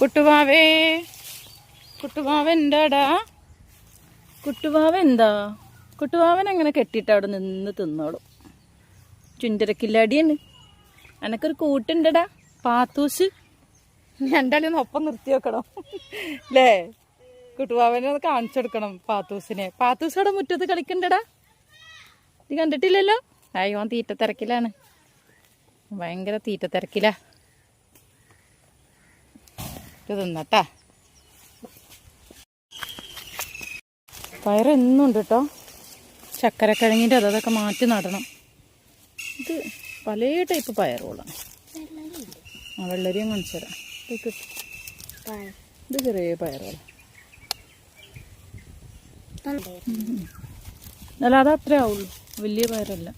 കുട്ടുവാവേ. കുട്ടുവാവ എന്താടാ കുട്ടുവാവ എന്താ കുട്ടുവാവൻ അങ്ങനെ കെട്ടിയിട്ട് അവിടെ നിന്ന് തിന്നോളും. ചുണ്ടരക്കില്ലാടിയാണ് അനക്കൊരു കൂട്ടുണ്ടടാ പാത്തൂസ്. രണ്ടാളി ഒന്ന് ഒപ്പം നിർത്തി വെക്കണം. അല്ലേ കുട്ടുവാവനെ ഒന്ന് കാണിച്ചു കൊടുക്കണം പാത്തൂസിനെ. പാത്തൂസ് അവിടെ മുറ്റത്ത് കളിക്കണ്ടടാ? ഇത് കണ്ടിട്ടില്ലല്ലോ? അയ്യോ തീറ്റ തിരക്കിലാണ്. ഭയങ്കര തീറ്റ തിരക്കിലാ. ഇത് തിന്നട്ടാ. പയറെന്നും ഉണ്ട് കേട്ടോ ചക്കരക്കിഴങ്ങിന്റെ അത് അതൊക്കെ മാറ്റി നടണം. ഇത് പല ടൈപ്പ് പയറുകളാണ്. ആ വെള്ളരിയും കാണിച്ചു തരാം ഇത് ചെറിയ പയറുകൾ അല്ല അത് അത്രേ ആവുള്ളൂ. വലിയ പയറല്ല.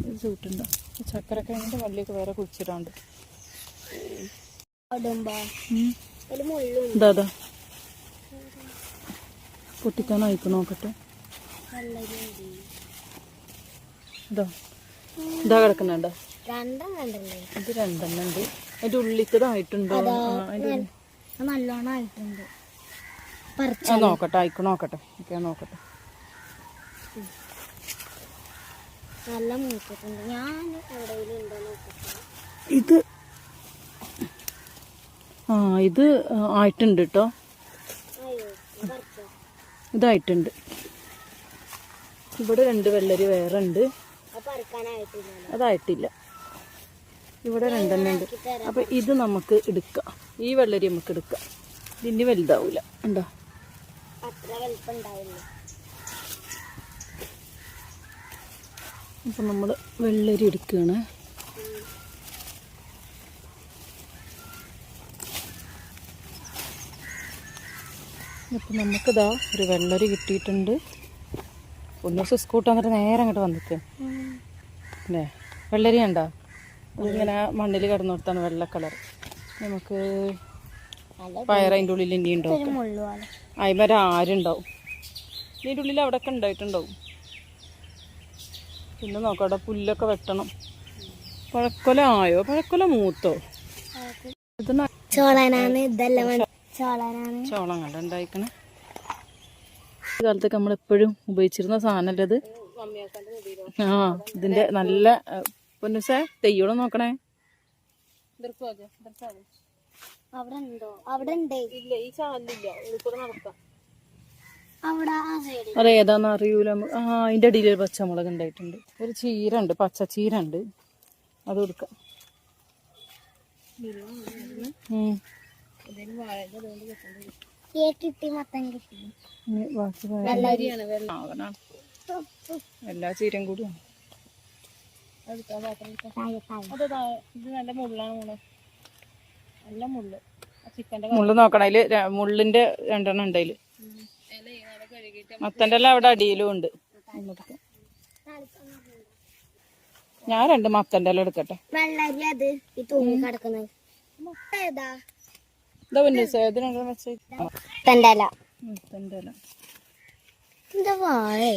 ഇത് ചൂട്ടുണ്ടോ. ചക്കരക്കിഴങ്ങിന്റെ വള്ളിയൊക്കെ വേറെ കുഴിച്ചിടാണ്ട്. ഇതാ പൊട്ടിക്കാൻ അയക്കണ നോക്കട്ടെ. ഇതാ. ഇതാ കിടക്കുന്നുണ്ടോ. ഇത് രണ്ടെണ്ണം ഉണ്ട്. അതിന്റെ ഉള്ളിക്കതായിട്ടുണ്ടോ നല്ലോണം ആയിട്ടുണ്ട്. നോക്കട്ടെ ആയിക്കോ നോക്കട്ടെ. ഒക്കെ നോക്കട്ടെ. നല്ല മൂത്തിട്ടുണ്ട് ഞാൻ എവിടെയെങ്കിലും ഉണ്ടോ നോക്കട്ടെ. ഇത് ആ ഇത് ആയിട്ടുണ്ട് കേട്ടോ ഇതായിട്ടുണ്ട്. ഇവിടെ രണ്ട് വെള്ളരി വേറെ ഉണ്ട് അതായിട്ടില്ല. ഇവിടെ രണ്ടെണ്ണം ഉണ്ട്. അപ്പൊ ഇത് നമുക്ക് എടുക്കാം. ഈ വെള്ളരി നമുക്ക് എടുക്കാം. ഇതിന് വലുതാവൂല. ഉണ്ടോ അപ്പൊ നമ്മൾ വെള്ളരി എടുക്കുകയാണ് അപ്പൊ നമുക്കിതാ ഒരു വെള്ളരി കിട്ടിയിട്ടുണ്ട്. ഒന്ന് ദിവസം സ്കൂട്ട് വന്നിട്ട് നേരെ അങ്ങോട്ട് വന്നിട്ട് അല്ലേ വെള്ളരി ഉണ്ടോ ഇങ്ങനെ മണ്ണിൽ കിടന്നു കൊടുത്താണ് വെള്ള കളർ. നമുക്ക് പയറതിന്റെ ഉള്ളിൽ ഇനി ഉണ്ടാവും അതിമര ആരുണ്ടാവും ഇതിന്റെ ഉള്ളിൽ അവിടെയൊക്കെ ഉണ്ടായിട്ടുണ്ടാവും. പിന്നെ നോക്കാം അവിടെ പുല്ലൊക്കെ വെട്ടണം. പഴക്കൊല ആയോ? പഴക്കൊല മൂത്തോ? ഇത് ചോളനാണ് ഇതെല്ലാം ചോളം കണ്ട ഉണ്ടായിക്കണേ. ഈ കാലത്തൊക്കെ നമ്മൾ എപ്പോഴും ഉപയോഗിച്ചിരുന്ന സാധനമല്ലേ ഇത്? ആ ഇതിന്റെ നല്ല പൊന്നുസേ തെയ്യോളം നോക്കണേ. അവിടെ ഉണ്ടോ അവിടെ ഉണ്ട് ഇല്ല ഈ ചാലില്ല നടക്കാം. അത് ഏതാന്ന് അറിയൂല. ആ അതിന്റെ അടിയിൽ ഒരു പച്ചമുളക് ഉണ്ടായിട്ടുണ്ട്. ഒരു ചീര ഉണ്ട് പച്ച ചീര ഉണ്ട് അത് കൊടുക്കാം. കിട്ടി മൊത്തം കിട്ടി. എല്ലാ ചീരം കൂടിയാണ് നല്ല മുള്ളാണ് മോളെ. നല്ല മുള്ള്. നോക്കണേൽ മുള്ള് നോക്കണം. അതിൽ ര- മുള്ളിന്റെ രണ്ടെണ്ണം ഉണ്ട് അതിൽ. മത്തന്റെ എല്ലാം അവിടെ അടിയിലും ഉണ്ട്. ഞാൻ രണ്ട് മത്തന്റെ എല്ലാം എടുക്കട്ടെ. വെള്ളരി അത് ഈ തൂങ്ങി കിടക്കുന്നത്. മുട്ട ഏതാ? വാഴേ?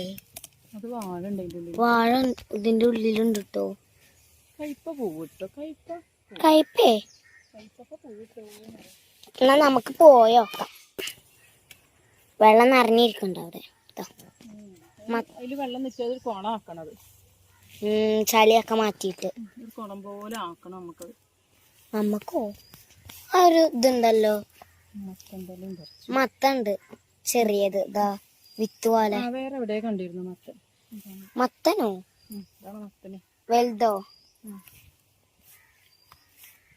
ഇതിന്റെ ഉള്ളിലുണ്ട് കേട്ടോ കയ്പ പൂവിട്ടോ കയ്പ കയ്പേ കയ്പൊക്കെ പൂവിട്ടോ എന്നാ നമുക്ക് പോയോക്കാം വെള്ളം നിറഞ്ഞിരിക്കണ്ട അവിടെ. അതിൽ വെള്ളം നിൽക്കാതെ ഒരു ആക്കണത് ചളിയൊക്കെ മാറ്റിയിട്ട്. ഒരു പോലെ ആക്കണം നമുക്കത്. നമുക്കോ ആ ഒരു ഇതുണ്ടല്ലോ. മത്തണ്ട്. ചെറിയത്. ഇതാ വിത്ത് പോലെ. വേറെ എവിടെ കണ്ടിരുന്നു മത്തൻ? മത്തനോ? വലുതോ?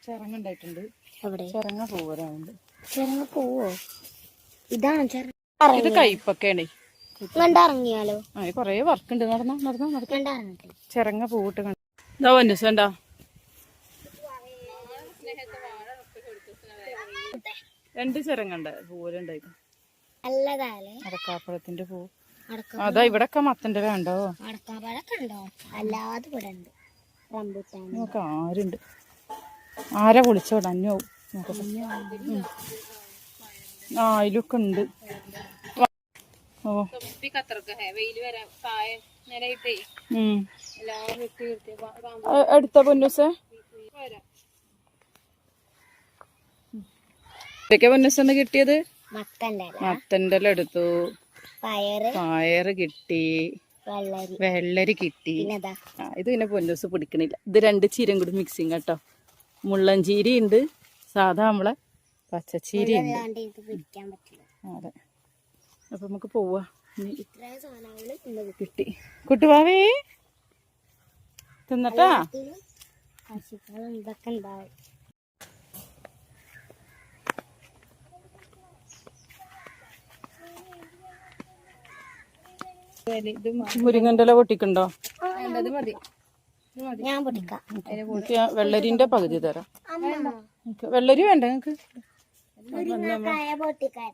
ചിറങ്ങ ഉണ്ടായിട്ടുണ്ട് എവിടെ? ചിറങ്ങ ചെറങ്ങ പോവോ? ഇതാണ് ഇത് കയ്പൊക്കെയാണ്. കണ്ടിറങ്ങിയാലോ കൊറേ വർക്ക് ഉണ്ട് നടന്നോ നടന്നോ. നടക്കാം കണ്ടിറങ്ങട്ടെ ചിറങ്ങ പൂവിട്ട് കണ്ടു ഇതാ രണ്ട് ചിറങ്ങണ്ട പൂവലുണ്ടായിരുന്നു അടക്കാപ്പഴത്തിന്റെ പൂ. അതാ ഇവിടൊക്കെ മത്തന്റെ വേണ്ടോ നോക്ക ഇവിടെ ആരുണ്ട്? ആരാ വിളിച്ചോടാ ഉം. ആ അതിലൊക്കെ ഉണ്ട്. ഓ. എടുത്ത പൊന്നൂസേ? എന്തൊക്കെ പൊന്നസന്ന് കിട്ടിയത്? മത്തന്റെ എടുത്തു. പയറ്. കിട്ടി. വെള്ളരി. കിട്ടി. ഇത് പിന്നെ പൊന്നൂസ് പിടിക്കണില്ല. ഇത് രണ്ട് ചീരയും കൂടി മിക്സിങ് കേട്ടോ. മുള്ളഞ്ചീരി ഉണ്ട് സാധാ നമ്മളെ പച്ചച്ചീരി ഉണ്ട് അതെ. അപ്പൊ നമുക്ക് പോവാ. കിട്ടി. കുട്ടുവാവേ തിന്നട്ടാ? ഇതൊക്കെ ഉണ്ടാവും. മുരിങ്ങന്റെ ഇല പൊട്ടിക്കണ്ടോ ഞാൻ പൊട്ടിക്കാം. എനിക്ക് ആ വെള്ളരിന്റെ പകുതി തരാം. വെള്ളരി വേണ്ട നിങ്ങക്ക്. മുരിങ്ങക്കായ പൊട്ടിക്കാൻ.